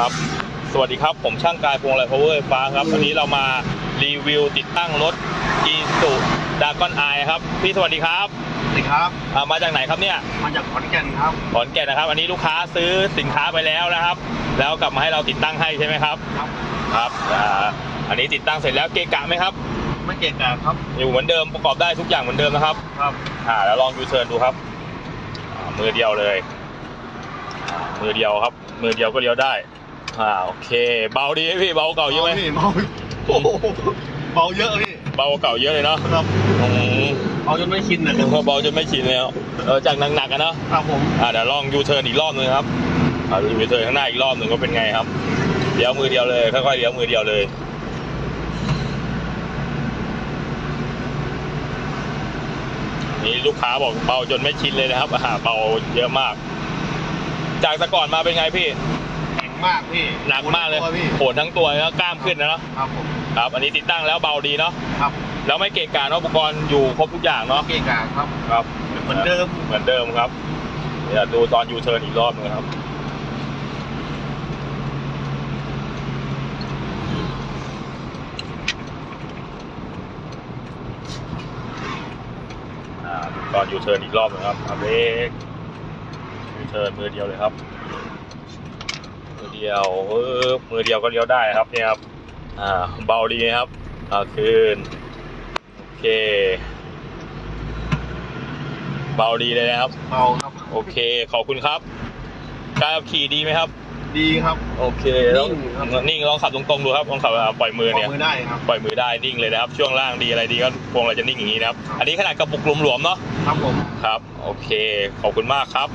ครับสวัสดีครับ ผมช่างกายพวงไรพาวเวอร์ไฟฟ้าครับ วันนี้เรามารีวิวติดตั้งรถอีสุดากอนไอครับ พี่สวัสดีครับสวัสดีครับ อ่ามาจากไหนครับเนี่ย มาจากขอนแก่นครับ ขอนแก่นนะครับ อันนี้ลูกค้าซื้อสินค้าไปแล้วนะครับ แล้วกลับมาให้เราติดตั้งให้ใช่ไหมครับ ครับ ครับอ่าอันนี้ติดตั้งเสร็จแล้วเกะกะไหมครับ ไม่เกะกะครับ อยู่เหมือนเดิมประกอบได้ทุกอย่างเหมือนเดิมนะครับ ครับ อ่าแล้วลองยูเทิร์นดูครับอ่ามือเดียวเลยอ่ามือเดียวครับ มือเดียวก็เลี้ยวได้ อ่าโอเค เบาดีไหมพี่เบาเก่าเยอะไหมพี่เบาโอ้โหเบาเยอะพี่เบาเก่าเยอะเลยเนาะครับอืมเบาจนไม่ชินนะคผรับมก็เบาจนไม่ชินแล้วเออจากหนักๆกันเนาะครับผมอ่าเดี๋ยวลองยูเทิร์นอีกรอบหนึงครับอ่ายูเทิร์นข้างหน้าอีกรอบหนึ่งก็เป็นไงครับเลี้ยวมือเดียวเลยค่อยๆเลี้ยวมือเดียวเลยนี่ลูกค้าบอกเบาจนไม่ชินเลยนะครับอาหารเบาเยอะมาก จากแต่ก่อนมาเป็นไงพี่แข็ง มากพี่หนักมากเลยตัวพี่โผล่ทั้งตัวแล้วกล้ามขึ้นนะเนาะครับผมครับอันนี้ติดตั้งแล้วเบาดีเนาะครับแล้วไม่เกะกะเนาะอุปกรณ์อยู่ครบทุกอย่างเนาะเกะกะครับครับ เหมือนเดิมเหมือนเดิมครับเดี๋ยวดูตอนยูเทิร์นอีกรอบหนึงครับอ่าดูตอนยูเทิร์นอีกรอบหนึงครับเอาเบรกยูเทิร์นมือเดียวเลยครับมือ เดียวเออมือเดียวก็เลี้ยวได้ครับเนี่ยครับอ่าเบาดีครับอ่าคืนโอเค เบาดีเลยนะครับเบาครับ โอเคขอบคุณครับ การขับขี่ดีไหมครับ ดีครับ โอเคแล้วนิ่งครับ นิ่งลองขับตรงๆดูครับลองขับอ่าปล่อยมือเนี่ย มือได้ครับ ปล่อยมือได้นิ่งเลยนะครับ ช่วงล่างดีอะไรดีก็พวงเราจะนิ่งอย่างนี้นะครับ อันนี้ขนาดกระปุกหลวมๆเนาะ ครับผม ครับ โอเค ขอบคุณมากครับ